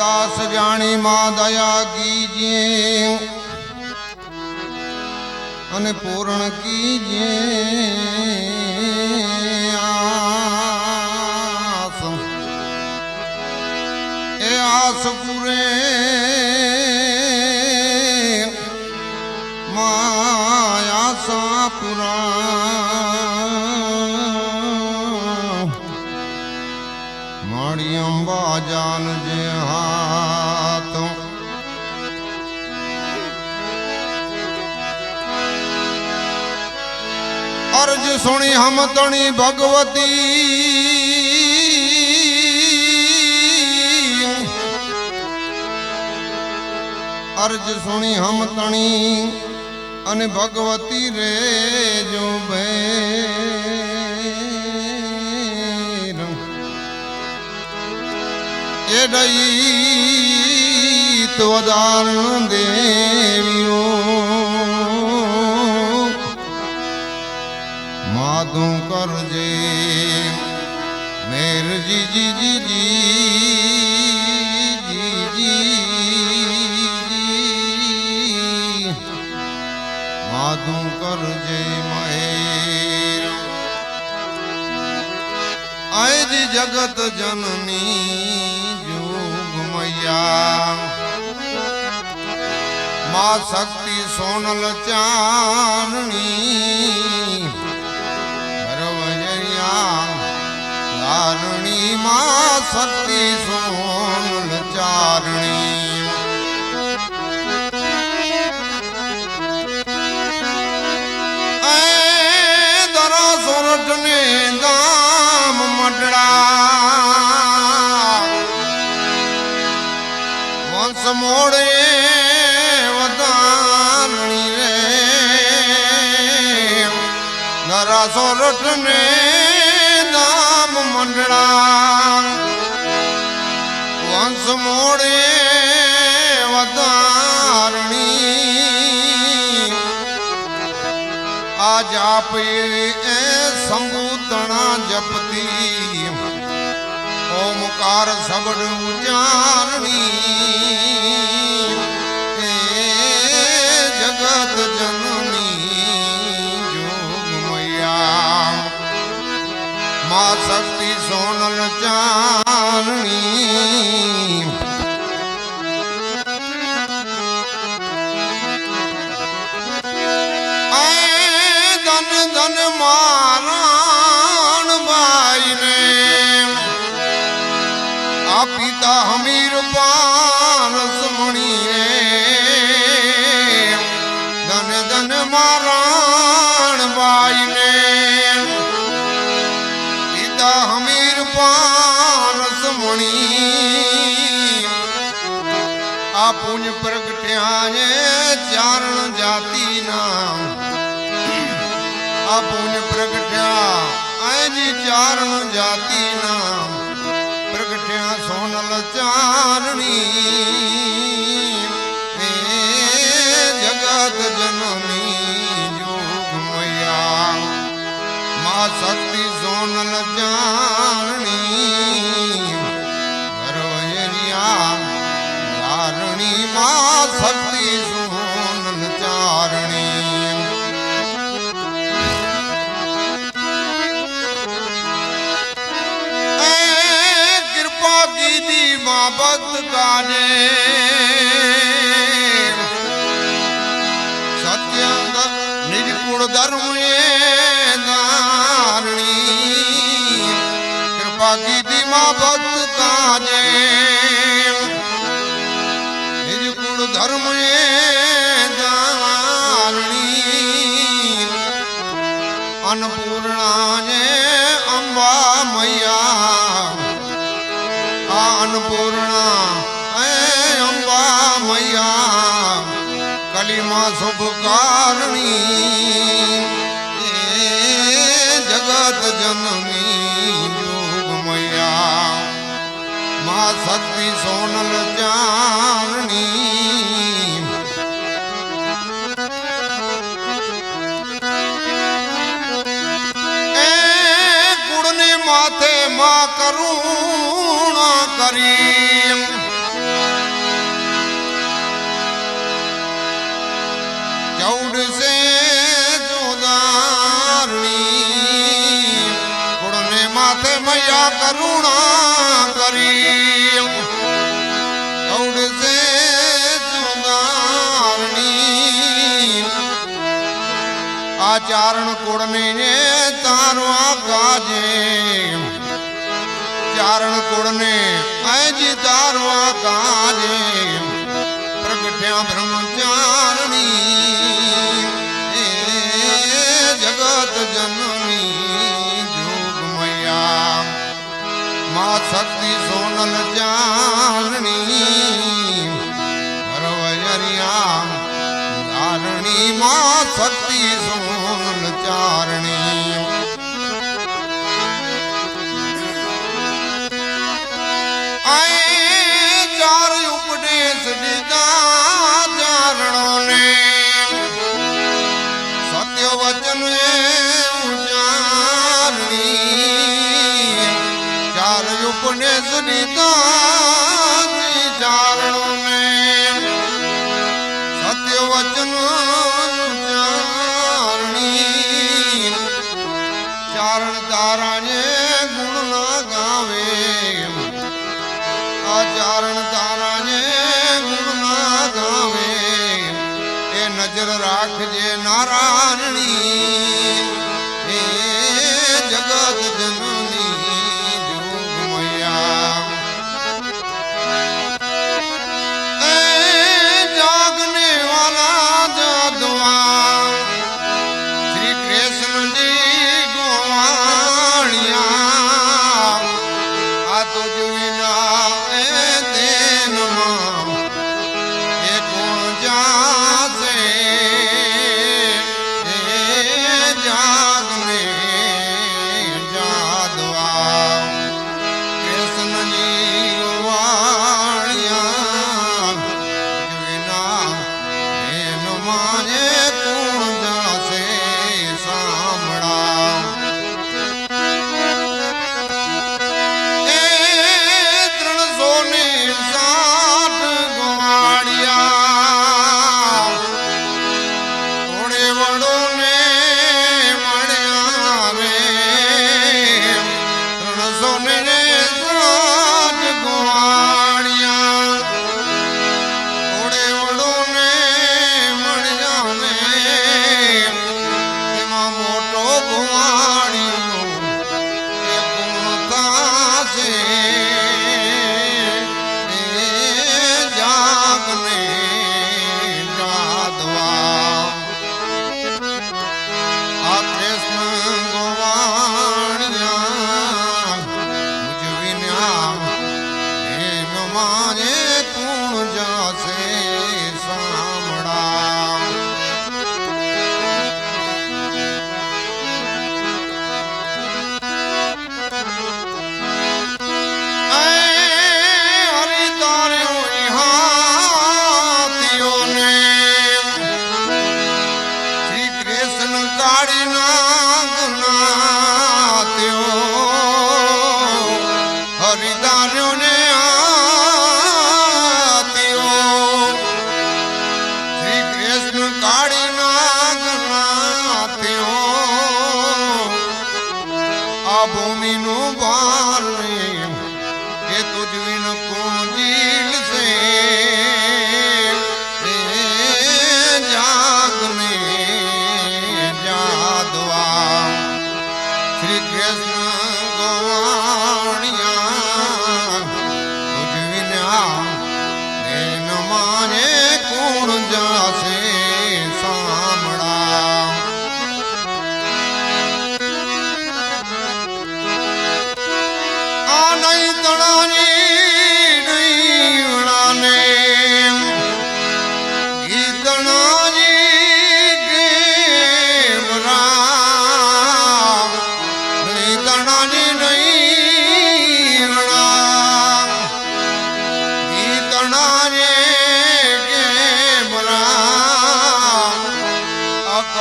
દાસ જાણી માં દયા કીજે અને પૂર્ણ કીજે એ આસ પૂરે। માયા સાપુરા માળી અંબા જાન અરજ સુણી હમ તણી ભગવતી. અરજ સુણી હમ તણી અને ભગવતી રે જો એ દઈ તો દાન કરજે મેર જી જી જી જી જી જી માધું કરજે મહેર આજ જગત જનની જોગ મૈયા માં શક્તિ સોનલ ચારણી લારણી માં સતી સોનલ ચારણી. સોરઠને ગામ મટડા વંશ મોડે વધારણી રે. મંડળા વંશ મોડે વધારણી. આ જાપે એ સંબૂતણા જપતી. ઓમકાર સબડ ઉચ્ચારણી. ચારણી આ પુંજ પ્રગટ્યા ચારણ જાતિના આ પુંજ પ્રગટ્યા આજી ચારણ જાતિના પ્રગટ્યા સોનલ ચારણી. જગત જનની જોગમયા મા શક્તિ સોનલ ચારણી. ભક્ત કાને સત્ય નિર્ગુણ ધર્મ એ નારણી. કૃપા કીધી માં ભક્ત કાને નિર્ગુણ ધર્મ એ નારણી. અન્નપૂર્ણા ને અંબા મૈયા અન્નપૂર્ણા કલીમાં શુભ કારણી. એ જગત જનની જોગ મૈયા મા શક્તિ સોનલ જાણણી એ ગુણને માથે માં કરુણા કરી. ચૌડશે જુદારની કુળને માથે મૈયા કરુણા કરી. ચૌડશે જુદારની આ ચારણ કુળને તારો કાજે ચારણ કુળને અજ તારો કાજે જાણણી ધરવરિયા ધારણી માં ગુને સુની તો ચારણો ને. સત્ય વચનો ચારણી ચારણ તારાને ગુણ ના ગાવે આ ચારણ તારાને ગુણ ના ગાવે એ નજર રાખજે નારાયણી.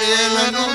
Mariela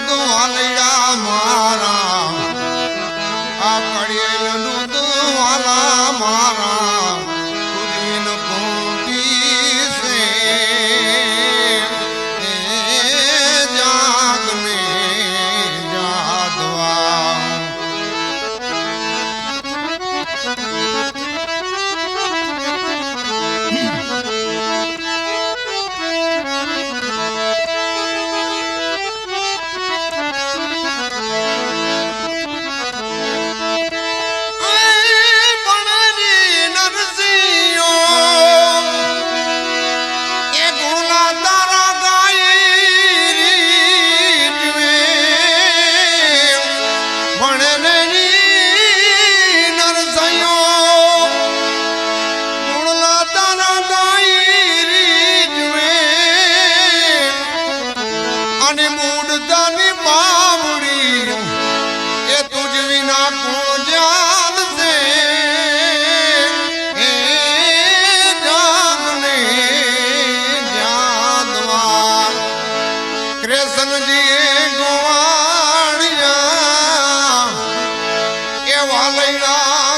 એ